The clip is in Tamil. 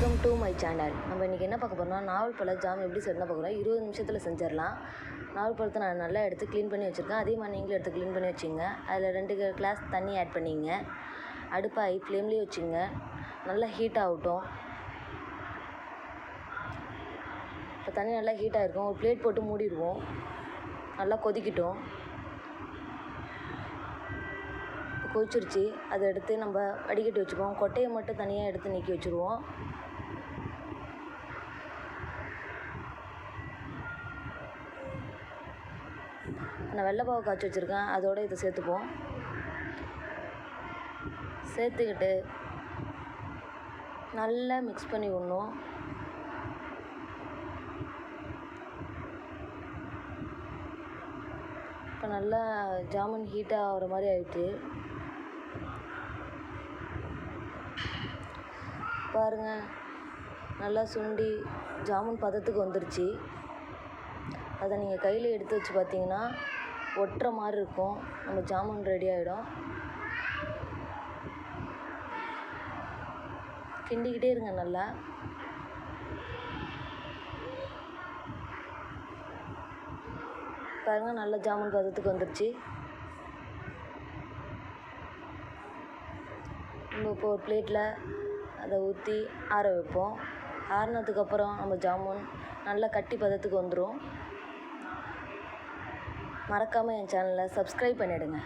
வெல்கம் டு மை சேனல் நம்ம இன்றைக்கி என்ன பார்க்க போகிறோம்னா நாவல் பழ ஜாம் எப்படி செய்யணும் பார்க்குறோம் இருபது நிமிஷத்தில் செஞ்சிடலாம். நாவல் பழத்தை நான் நல்லா எடுத்து க்ளீன் பண்ணி வச்சுருக்கேன். அதே மாதிரி நீங்களும் எடுத்து க்ளீன் பண்ணி வச்சுங்க. அதில் ரெண்டு கிளாஸ் தண்ணி ஆட் பண்ணிங்க. அடுப்பை ஃப்ளேம்லேயே வச்சுங்க. நல்லா ஹீட் ஆகட்டும். இப்போ தண்ணி நல்லா ஹீட் ஆகிருக்கும் ஒரு பிளேட் போட்டு மூடிடுவோம். நல்லா கொதிக்கட்டும். கொதிச்சிருச்சு. அதை எடுத்து நம்ம வடிகட்டி வச்சுக்குவோம். கொட்டையை மட்டும் தனியாக எடுத்து நீக்கி வச்சுருவோம். நான் வெள்ளைப்பாவை காய்ச்சி வச்சுருக்கேன். அதோடு இதை சேர்த்துப்போம். சேர்த்துக்கிட்டு நல்லா மிக்ஸ் பண்ணி விடணும். இப்போ நல்லா ஜாமுன் ஹீட்டாக ஆகிற மாதிரி ஆகிட்டு பாருங்கள் நல்லா சுண்டி ஜாமுன் பதத்துக்கு வந்துருச்சு. அதை நீங்கள் கையில் எடுத்து வச்சு பார்த்தீங்கன்னா ஒட்டுற மாதிரி இருக்கும். நம்ம ஜாமுன் ரெடி ஆகிடும் கிண்டிக்கிட்டே இருங்க நல்லா. பாருங்கள் நல்ல ஜாமுன் பதத்துக்கு வந்துருச்சு. நம்ம இப்போ ஒரு பிளேட்டில் அதை ஊற்றி ஆற வைப்போம். ஆறுனதுக்கப்புறம் நம்ம ஜாமுன் நல்லா கட்டி பதத்துக்கு வந்துடும் மறக்காமல் என் சேனலை சப்ஸ்கிரைப் பண்ணிவிடுங்க